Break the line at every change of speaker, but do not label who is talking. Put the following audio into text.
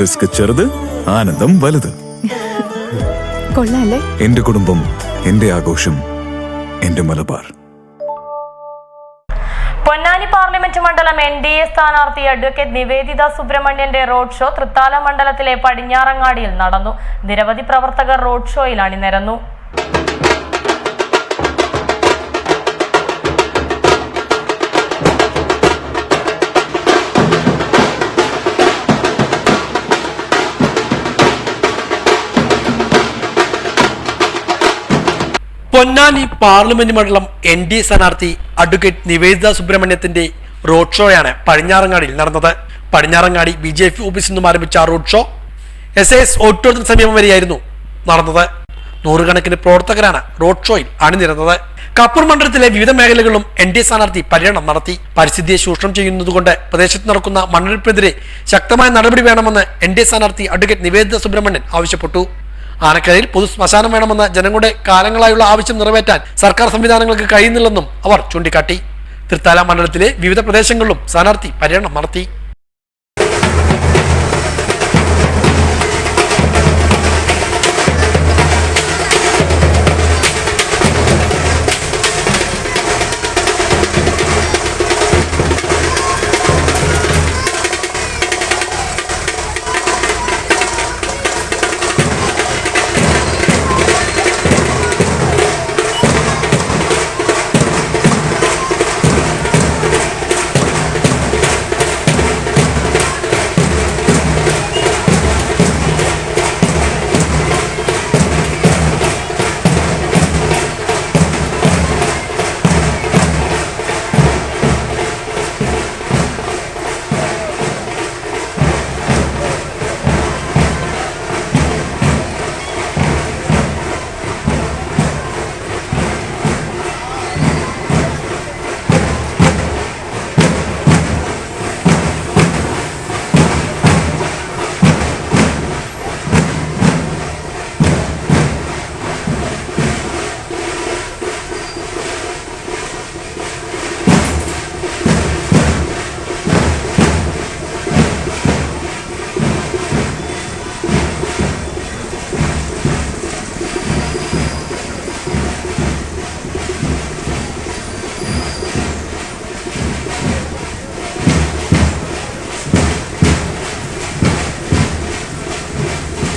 Risk ചെറുത് ആനന്ദം വലുത്.
കൊള്ളാല്ലേ?
എന്റെ കുടുംബം എന്റെ ആഘോഷം എന്റെ മലബാർ.
പൊന്നാനി പാർലമെന്റ് മണ്ഡലം എൻ ഡി എ സ്ഥാനാർത്ഥി അഡ്വക്കേറ്റ് നിവേദിത സുബ്രഹ്മണ്യന്റെ റോഡ് ഷോ തൃത്താല മണ്ഡലത്തിലെ പടിഞ്ഞാറങ്ങാടിയിൽ നടന്നു. നിരവധി പ്രവർത്തകർ റോഡ് ഷോയിൽ അണിനിരന്നു.
പൊന്നാനി പാർലമെന്റ് മണ്ഡലം എൻ ഡി എ സ്ഥാനാർത്ഥി അഡ്വക്കേറ്റ് നിവേദിത സുബ്രഹ്മണ്യത്തിന്റെ റോഡ് ഷോയാണ് പടിഞ്ഞാറങ്ങാടിയിൽ നടന്നത്. പടിഞ്ഞാറങ്ങാടി ബി ജെ പി ഓഫീസിൽ നിന്നും ആരംഭിച്ച റോഡ് ഷോ എസ് എസ് ഓഡിറ്റോറിയത്തിന് സമീപം വരെയായിരുന്നു നടന്നത്. നൂറുകണക്കിന് പ്രവർത്തകരാണ് റോഡ് ഷോയിൽ അണിനിരുന്നത്. കപ്പൂർ മണ്ഡലത്തിലെ വിവിധ മേഖലകളിലും എൻ ഡി എ സ്ഥാനാർത്ഥി പര്യടനം നടത്തി. പരിസ്ഥിതിയെ ചൂഷണം ചെയ്യുന്നതുകൊണ്ട് പ്രദേശത്ത് നടക്കുന്ന മണ്ഡലത്തിനെതിരെ ശക്തമായ നടപടി വേണമെന്ന് എൻ ഡി എ സ്ഥാനാർത്ഥി അഡ്വക്കേറ്റ് നിവേദിത സുബ്രഹ്മണ്യൻ ആവശ്യപ്പെട്ടു. ആനക്കരയിൽ പൊതു ശ്മശാനം വേണമെന്ന ജനങ്ങളുടെ കാലങ്ങളായുള്ള ആവശ്യം നിറവേറ്റാൻ സർക്കാർ സംവിധാനങ്ങൾക്ക് കഴിയുന്നില്ലെന്നും അവർ ചൂണ്ടിക്കാട്ടി. തൃത്താല മണ്ഡലത്തിലെ വിവിധ പ്രദേശങ്ങളിലും സ്ഥാനാർത്ഥി പര്യടനം നടത്തി.